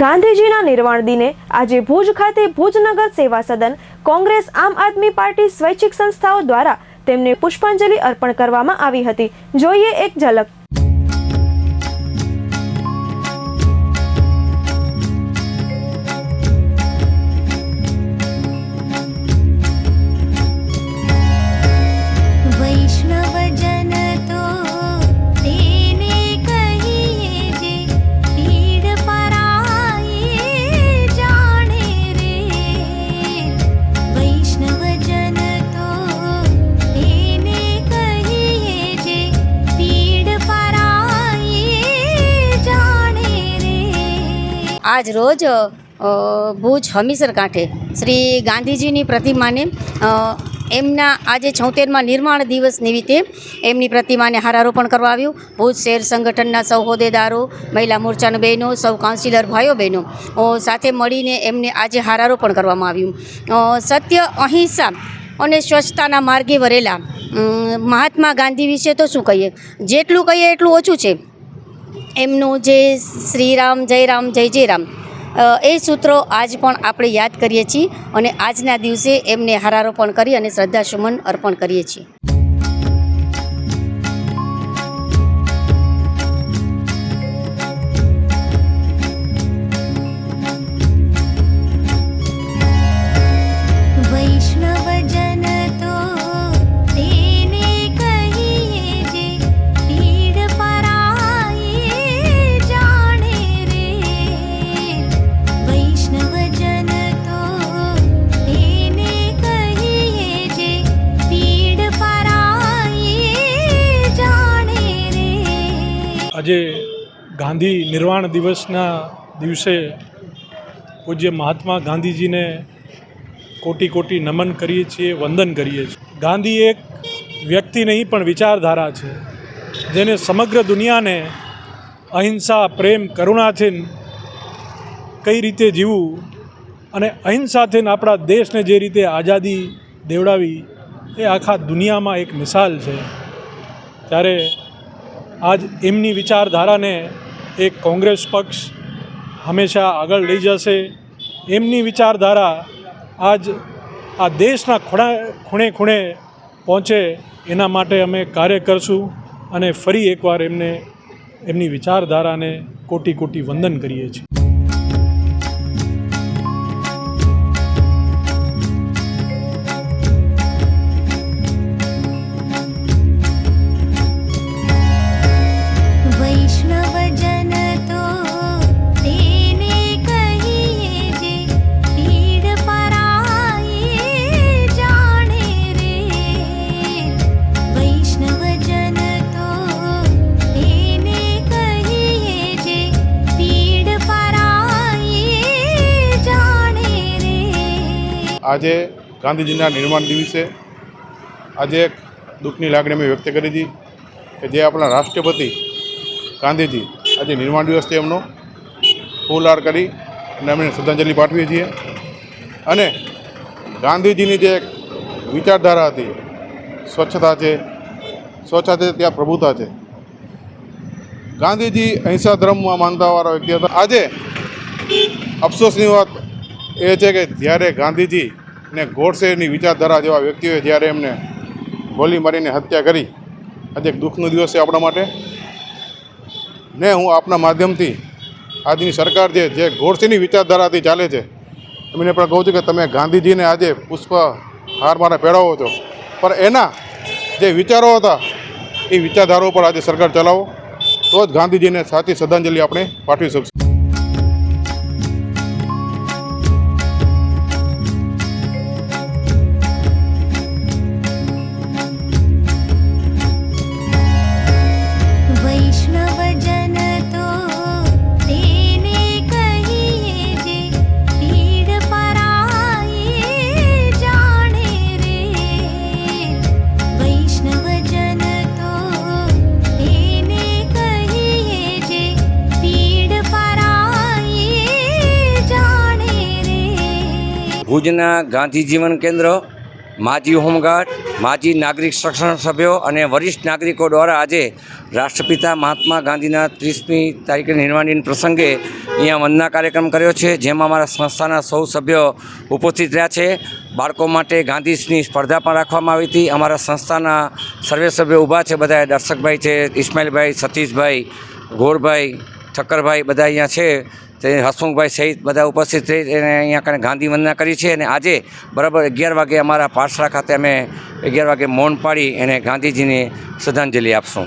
ગાંધીજીના નિર્વાણ દિને આજે ભુજ ખાતે ભુજનગર સેવા સદન કોંગ્રેસ આમ આદમી પાર્ટી સ્વૈચ્છિક સંસ્થાઓ દ્વારા તેમને પુષ્પાંજલિ અર્પણ કરવામાં આવી હતી. જોઈએ એક ઝલક. આજ રોજ ભુજ હમીસર કાંઠે શ્રી ગાંધીજીની પ્રતિમાને એમના આજે છોતેરમાં નિર્માણ દિવસ નિમિત્તે એમની પ્રતિમાને હારારોપણ કરવા આવ્યું. ભુજ શહેર સંગઠનના સૌ હોદ્દેદારો મહિલા મોરચાના બહેનો, સૌ કાઉન્સિલર ભાઈઓ બહેનો સાથે મળીને એમને આજે હારારોપણ કરવામાં આવ્યું. સત્ય, અહિંસા અને સ્વચ્છતાના માર્ગે વરેલા મહાત્મા ગાંધી વિશે તો શું કહીએ? જેટલું કહીએ એટલું ઓછું છે. એમનું જે શ્રીરામ જય રામ જય જય રામ એ સૂત્રો આજ પણ આપણે યાદ કરીએ છીએ અને આજના દિવસે એમને હારારોપણ કરી અને શ્રદ્ધાસુમન અર્પણ કરીએ છીએ. આજે ગાંધી નિર્વાણ દિવસના દિવસે પૂજ્ય મહાત્મા ગાંધીજીને કોટી કોટી નમન કરીએ છીએ, વંદન કરીએ છીએ. ગાંધી એક વ્યક્તિ નહીં, પણ વિચારધારા છે. જેને સમગ્ર દુનિયાને અહિંસા, પ્રેમ, કરુણાથી કઈ રીતે જીવવું અને અહિંસાથી આપણા દેશને જે રીતે આઝાદી દેવડાવી, એ આખા દુનિયામાં એક મિસાલ છે. ત્યારે આજ એમની વિચારધારાને એક કોંગ્રેસ પક્ષ હંમેશા આગળ લઈ જશે. એમની વિચારધારા આજ આ દેશના ખૂણા, ખૂણે ખૂણે પહોંચે એના માટે અમે કાર્ય કરશું અને ફરી એકવાર એમને, એમની વિચારધારાને કોટી કોટી વંદન કરીએ છીએ. આજે ગાંધીજીના નિર્માણ દિવસે આજે એક દુઃખની લાગણી અમે વ્યક્ત કરી હતી કે જે આપણા રાષ્ટ્રપતિ ગાંધીજી આજે નિર્માણ દિવસ છે એમનો ફૂલહાર કરી અને એમને શ્રદ્ધાંજલિ પાઠવીએ છીએ. અને ગાંધીજીની જે વિચારધારા હતી, સ્વચ્છતા છે સ્વચ્છતા છે, ત્યાં પ્રભુતા છે. ગાંધીજી અહિંસા ધર્મમાં માનતાવાળા વ્યક્તિ હતા. આજે અફસોસની વાત એ છે કે જ્યારે ગાંધીજી ને ગોડસેની વિચારધારા જેવા વ્યક્તિઓએ જ્યારે એમને ગોલી મારીને હત્યા કરી, આજે એક દુઃખનો દિવસ છે આપણા માટે. ને હું આપના માધ્યમથી આજની સરકાર જે જે ગોડસેની વિચારધારાથી ચાલે છે એમને પણ કહું છું કે તમે ગાંધીજીને આજે પુષ્પ હાર મારા પહેરાવો છો. પણ એના જે વિચારો હતા, એ વિચારધારાઓ પર આજે સરકાર ચલાવો. તો જ ગાંધીજીને સાચી શ્રદ્ધાંજલિ આપણે પાઠવી શકશું ભુજના ગાંધી જીવન કેન્દ્ર, માજી હોમગાર્ડ, માજી નાગરિક સંરક્ષણ સભ્યો અને વરિષ્ઠ નાગરિકો દ્વારા આજે રાષ્ટ્રપિતા મહાત્મા ગાંધીના ત્રીસમી તારીખે નિર્વાણ પ્રસંગે અહીંયા વંદના કાર્યક્રમ કર્યો છે, જેમાં અમારા સંસ્થાના સૌ સભ્યો ઉપસ્થિત રહ્યા છે. બાળકો માટે ગાંધીની સ્પર્ધા પણ રાખવામાં આવી હતી. અમારા સંસ્થાના સર્વે સભ્યો ઊભા છે બધા દર્શકભાઈ છે, ઇસ્માઇલભાઈ, સતીશભાઈ, ગોરભાઈ, ઠક્કરભાઈ, બધા અહીંયા છે. તે હસમુખભાઈ સહિત બધા ઉપસ્થિત રહી અને અહીંયા કણે ગાંધી વંદના કરી છે અને આજે બરાબર અગિયાર વાગે અમારા પાઠશાળા ખાતે અમે અગિયાર વાગે મૌન પાડી એને ગાંધીજીને શ્રદ્ધાંજલિ આપશું.